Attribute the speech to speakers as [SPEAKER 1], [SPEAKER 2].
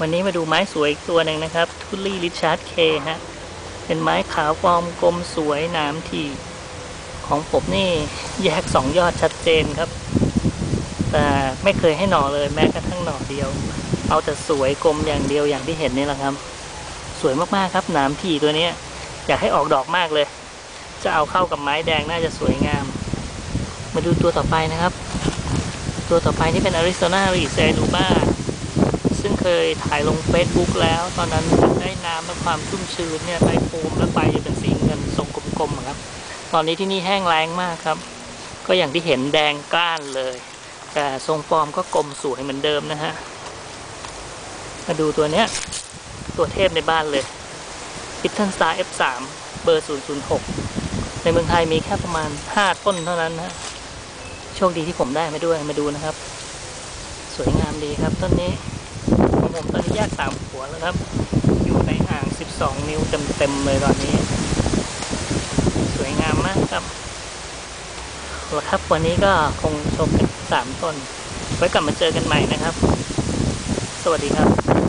[SPEAKER 1] วันนี้มาดูไม้สวยอีกตัวหนึ่งนะครับ ทุลี่ริชาร์ดเคฮะ เป็นไม้ขาวฟอมกลมสวยหนามทีของผมนี่แยกสองยอดชัดเจนครับ แต่ไม่เคยให้หน่อเลยแม้กระทั่งหน่อเดียว เอาแต่สวยกลมอย่างเดียวอย่างที่เห็นนี่แหละครับ สวยมากๆครับหนามทีตัวนี้อยากให้ออกดอกมากเลย จะเอาเข้ากับไม้แดงน่าจะสวยงาม มาดูตัวต่อไปนะครับ ตัวต่อไปนี่เป็น Arizona r e s e r u b a ซึ่ง เคยถ่ายลง Facebook แล้ว ตอนนั้นได้น้ำและความชุ่มชื้นเนี่ยใบโฟมและใบจะเป็นสีเงินทรงกลมๆครับ ตอนนี้ที่นี่แห้งแล้งมากครับ ก็อย่างที่เห็นแดงก้านเลย แต่ทรงฟอร์มก็กลมสวยเหมือนเดิมนะฮะมาดูตัวเนี้ย ตัวเทพในบ้านเลย p i t t o n Star F3 เบอร์ 006 ในเมืองไทยมีแค่ประมาณ 5 ต้นเท่านั้นนะฮะโชคดีที่ผมได้มาด้วยมาดูนะครับ สวยงามดีครับต้นนี้ ผมตอนนี้แยกสามหัวแล้วครับ อยู่ในอ่าง 12 นิ้วเต็มๆเลยตอนนี้ สวยงามมากครับแล้วครับ วันนี้ก็คงชมกันสามต้น ไว้กลับมาเจอกันใหม่นะครับ สวัสดีครับ